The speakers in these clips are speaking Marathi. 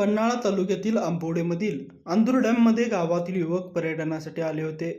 पन्हाळा तालुक्यातील आंबोडेमधील अंदूर डॅममध्ये गावातील युवक पर्यटनासाठी आले होते.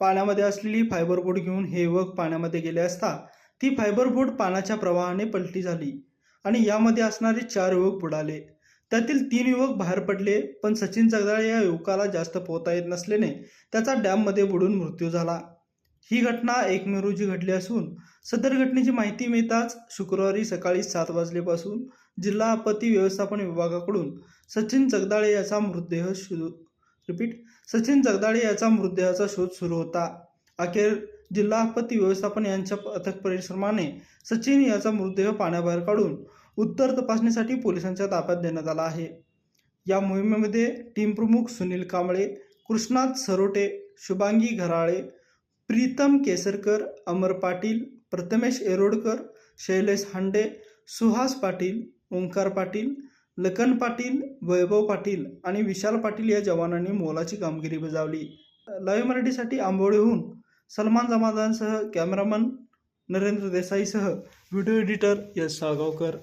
पाण्यामध्ये असलेली फायबर बोट घेऊन हे युवक पाण्यामध्ये गेले असता ती फायबर बोट पाण्याच्या प्रवाहाने पलटी झाली आणि यामध्ये असणारे चार युवक बुडाले. त्यातील तीन युवक बाहेर पडले पण सचिन जगदाळे या युवकाला जास्त पोहता येत नसल्याने त्याचा डॅममध्ये बुडून मृत्यू झाला. ही घटना एक मे रोजी घडली असून सदर घटनेची माहिती मिळताच शुक्रवारी सकाळी सात वाजल्यापासून जिल्हा आपत्ती व्यवस्थापन विभागाकडून सचिन जगदाळे याचा मृतदेह शोध रिपीट सचिन जगदाळे याचा मृतदेहाचा शोध सुरू होता. अखेर जिल्हा आपत्ती व्यवस्थापन यांच्या पथक परिश्रमाने सचिन याचा मृतदेह पाण्याबाहेर काढून उत्तर तपासणीसाठी पोलिसांच्या ताब्यात देण्यात आला आहे. या मोहिमेमध्ये टीम प्रमुख सुनील कांबळे कृष्णात सरोटे शुभांगी घराळे प्रीतम केसरकर अमर पाटील प्रथमेश एरोडकर शैलेश हांडे सुहास पाटील ओंकार पाटील लखन पाटील वैभव पाटील आणि विशाल पाटील या जवानांनी मोलाची कामगिरी बजावली. लाईव्ह मराठीसाठी आंबोळीहून सलमान जमादानसह कॅमेरामन नरेंद्र देसाईसह व्हिडिओ एडिटर यश साळगावकर.